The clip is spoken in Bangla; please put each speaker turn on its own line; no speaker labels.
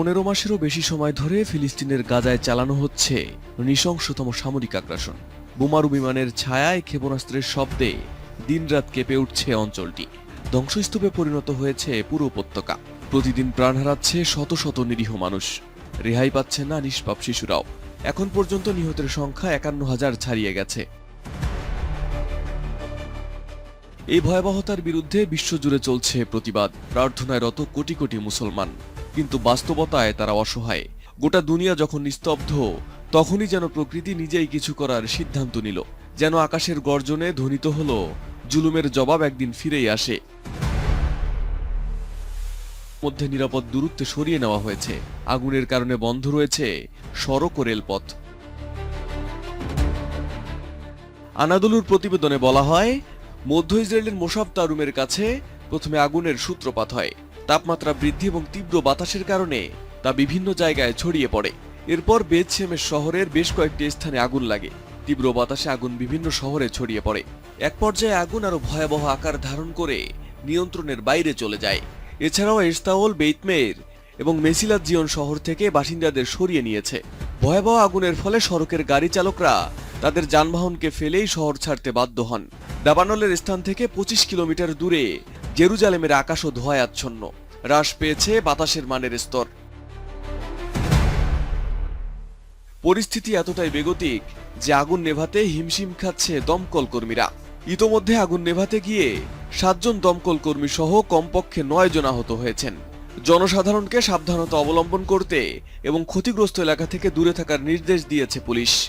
পনেরো মাসেরও বেশি সময় ধরে ফিলিস্তিনের গাজায় চালানো হচ্ছে নৃশংসতম সামরিক আগ্রাসন। বোমারু বিমানের ছায়ায় ক্ষেপণাস্ত্রের শব্দে দিনরাত কেঁপে উঠছে অঞ্চলটি। ধ্বংসস্তূপে পরিণত হয়েছে পুরো উপত্যকা। প্রতিদিন প্রাণ হারাচ্ছে শত শত নিরীহ মানুষ। রেহাই পাচ্ছে না নিষ্পাপ শিশুরাও। এখন পর্যন্ত নিহতের সংখ্যা একান্ন হাজার ছাড়িয়ে গেছে। এই ভয়াবহতার বিরুদ্ধে বিশ্বজুড়ে চলছে প্রতিবাদ। প্রার্থনায় রত কোটি কোটি মুসলমান। কিন্তু বাস্তবতায় তারা অসহায়। গোটা দুনিয়া যখন নিস্তব্ধ, তখনই যেন প্রকৃতি নিজেই কিছু করার সিদ্ধান্ত নিল। যেন আকাশের গর্জনে ধ্বনিত হল, জুলুমের জবাব একদিন ফিরেই আসে। মধ্যে নিরাপদ দূরত্বে সরিয়ে নেওয়া হয়েছে। আগুনের কারণে বন্ধ রয়েছে সড়ক ও রেলপথ। আনাদুলুর প্রতিবেদনে বলা হয় মধ্য ইসরায়েলের মোসাব তারুমের কাছে প্রথমে আগুনের সূত্রপাত হয়। তাপমাত্রা বৃদ্ধি এবং তীব্র বাতাসের কারণে তা বিভিন্ন জায়গায় ছড়িয়ে পড়ে। এরপর বেদশেমের শহরের বেশ কয়েকটি স্থানে আগুন লাগে। তীব্র বাতাসে আগুন বিভিন্ন শহরে ছড়িয়ে পড়ে। এক পর্যায়ে আগুন আরও ভয়াবহ আকার ধারণ করে নিয়ন্ত্রণের বাইরে চলে যায়। এছাড়াও এস্তাওল বেইতমের এবং মেসিলাত জিয়ন শহর থেকে বাসিন্দাদের সরিয়ে নিয়েছে। ভয়াবহ আগুনের ফলে সড়কের গাড়ি চালকরা তাদের যানবাহনকে ফেলেই শহর ছাড়তে বাধ্য হন। দাবানলের স্থান থেকে পঁচিশ কিলোমিটার দূরে জেরুজালেমের আকাশও ধোঁয়ায় আচ্ছন্ন। হ্রাস পেয়েছে বাতাসের মানের স্তর। পরিস্থিতি এতটাই বেগতিক যে আগুন নেভাতে হিমশিম খাচ্ছে দমকল কর্মীরা। ইতোমধ্যে আগুন নেভাতে গিয়ে সাতজন দমকল কর্মী সহ কমপক্ষে নয় জন আহত হয়েছেন। জনসাধারণকে সাবধানতা অবলম্বন করতে এবং ক্ষতিগ্রস্ত এলাকা থেকে দূরে থাকার নির্দেশ দিয়েছে পুলিশ।